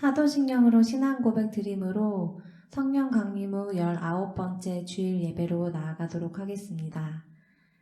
사도신경으로 신앙 고백 드림으로 성령 강림 후 19번째 주일 예배로 나아가도록 하겠습니다.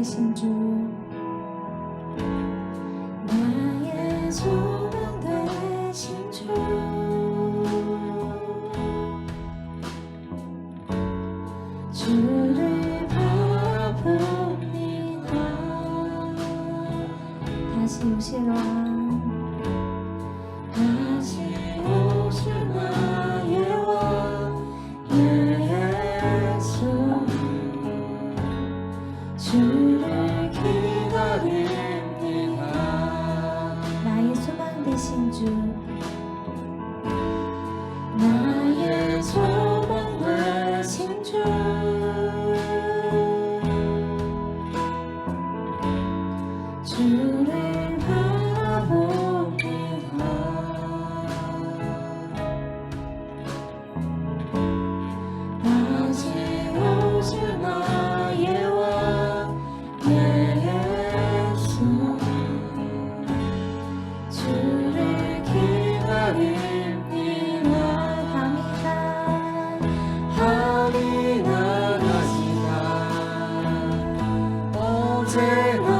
나의 소 mountain.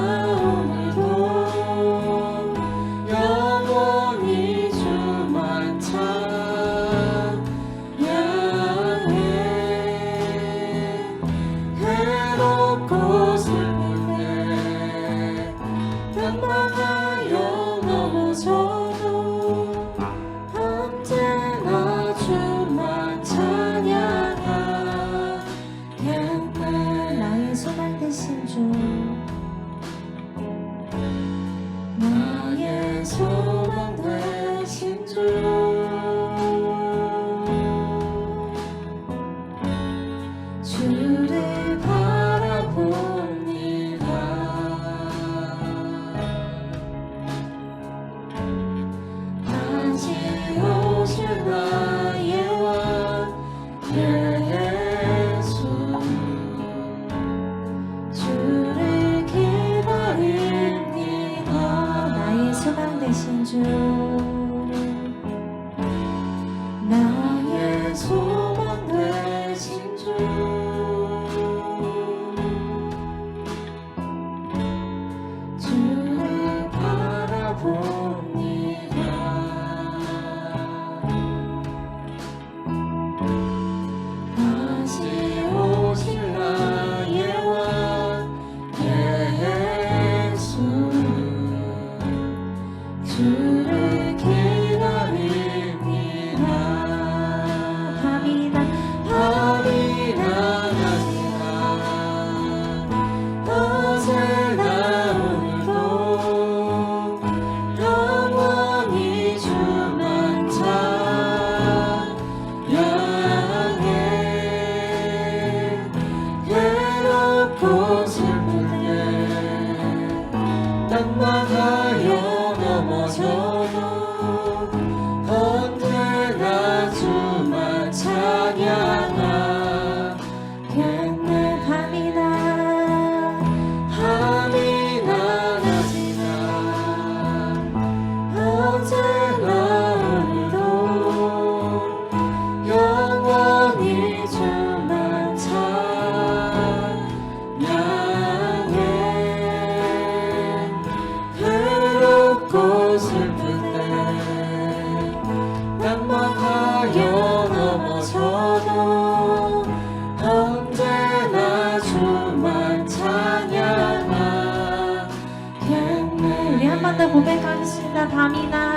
고백하겠습니다. 밤이나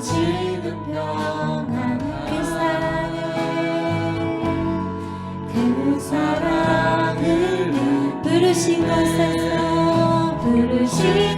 지금 평안한 그 사랑을 그 사랑을 부르신 것에서 부르신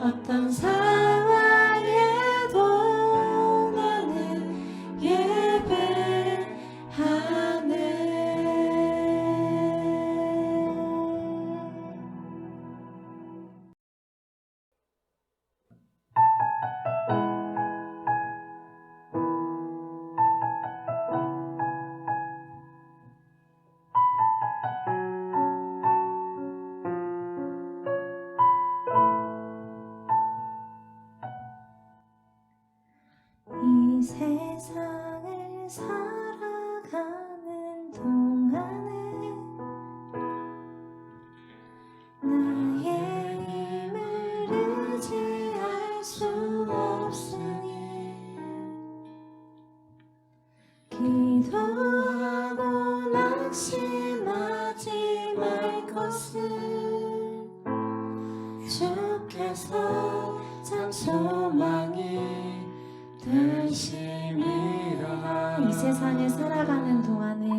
어떤 사람 말 것을 주께서 참 소망이 되시리라. 이 세상에 살아가는 동안에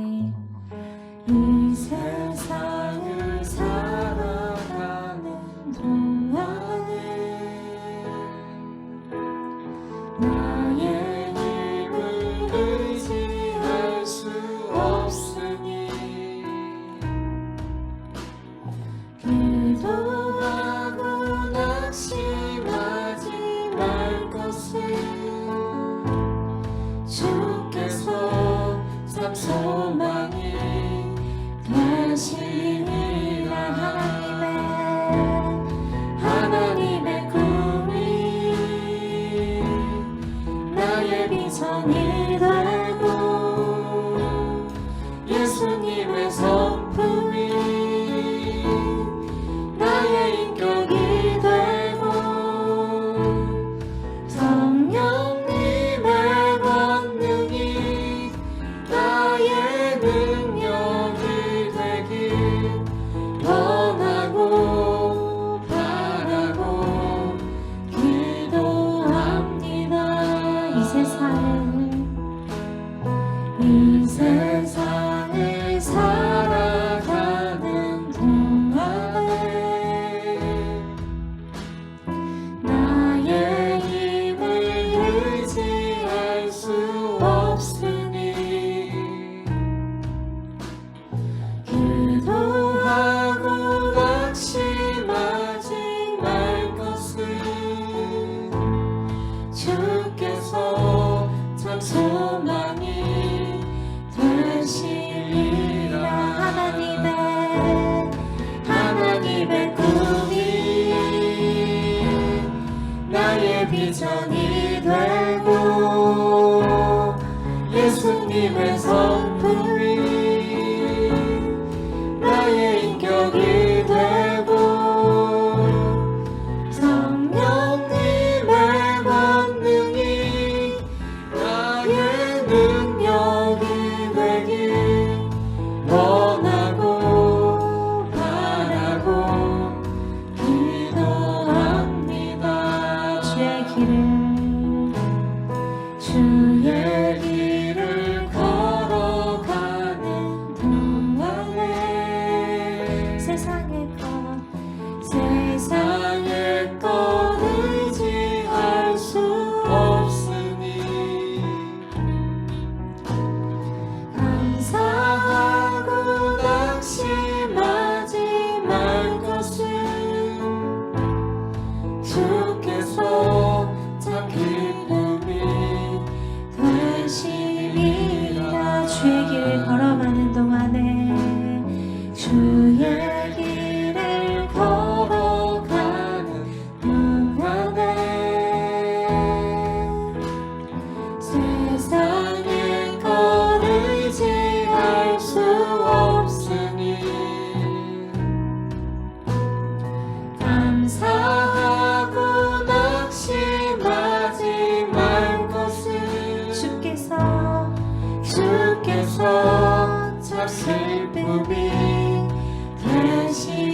주께서 참 슬픔이 되시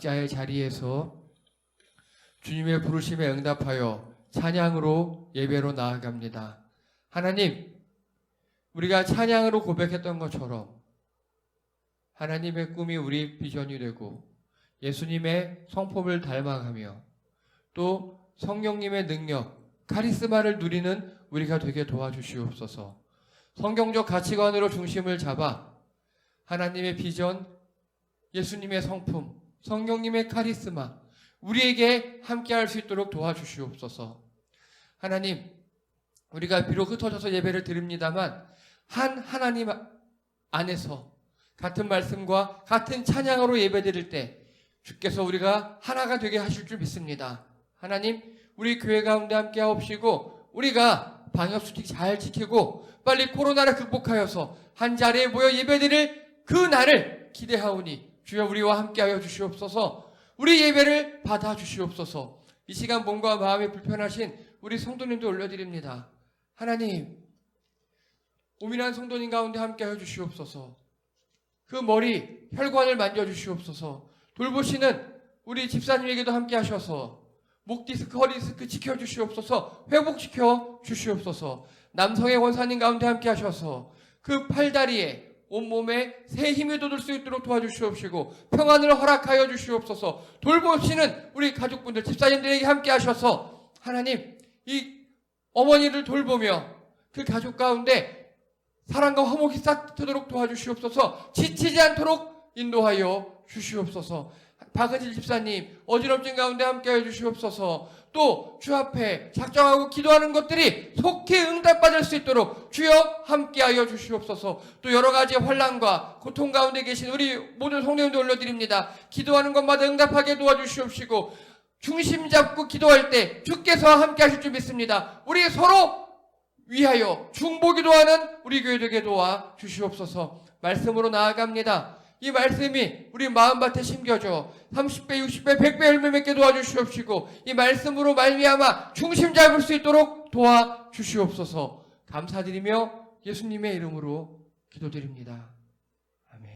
각자의 자리에서 주님의 부르심에 응답하여 찬양으로 예배로 나아갑니다. 하나님, 우리가 찬양으로 고백했던 것처럼 하나님의 꿈이 우리 비전이 되고 예수님의 성품을 닮아가며 또 성령님의 능력, 카리스마를 누리는 우리가 되게 도와주시옵소서. 성경적 가치관으로 중심을 잡아 하나님의 비전, 예수님의 성품, 성령님의 카리스마, 우리에게 함께 할 수 있도록 도와주시옵소서. 하나님, 우리가 비록 흩어져서 예배를 드립니다만, 한 하나님 안에서 같은 말씀과 같은 찬양으로 예배 드릴 때, 주께서 우리가 하나가 되게 하실 줄 믿습니다. 하나님, 우리 교회 가운데 함께 하옵시고, 우리가 방역수칙 잘 지키고, 빨리 코로나를 극복하여서 한 자리에 모여 예배 드릴 그 날을 기대하오니, 주여 우리와 함께 하여 주시옵소서, 우리 예배를 받아 주시옵소서, 이 시간 몸과 마음이 불편하신 우리 성도님도 올려드립니다. 하나님, 오민한 성도님 가운데 함께 하여 주시옵소서, 그 머리, 혈관을 만져 주시옵소서, 돌보시는 우리 집사님에게도 함께 하셔서, 목 디스크, 허리 디스크 지켜 주시옵소서, 회복시켜 주시옵소서, 남성의 원사님 가운데 함께 하셔서, 그 팔다리에 온몸에 새 힘이 돋을 수 있도록 도와주시옵시고 평안을 허락하여 주시옵소서. 돌보시는 우리 가족분들 집사님들에게 함께 하셔서 하나님 이 어머니를 돌보며 그 가족 가운데 사랑과 화목이 싹트도록 도와주시옵소서. 지치지 않도록 인도하여 주시옵소서 박은실 집사님 어지럽진 가운데 함께하여 주시옵소서. 또 주 앞에 작정하고 기도하는 것들이 속히 응답받을 수 있도록 주여 함께하여 주시옵소서. 또 여러 가지 환란과 고통 가운데 계신 우리 모든 성령님도 올려드립니다. 기도하는 것마다 응답하게 도와주시옵시고 중심 잡고 기도할 때 주께서 함께 하실 줄 믿습니다. 우리 서로 위하여 중보기도하는 우리 교회 되게 도와 주시옵소서. 말씀으로 나아갑니다 이 말씀이 우리 마음밭에 심겨져 30배, 60배, 100배 열매 맺게 도와주시옵시고 이 말씀으로 말미암아 중심 잡을 수 있도록 도와주시옵소서 감사드리며 예수님의 이름으로 기도드립니다.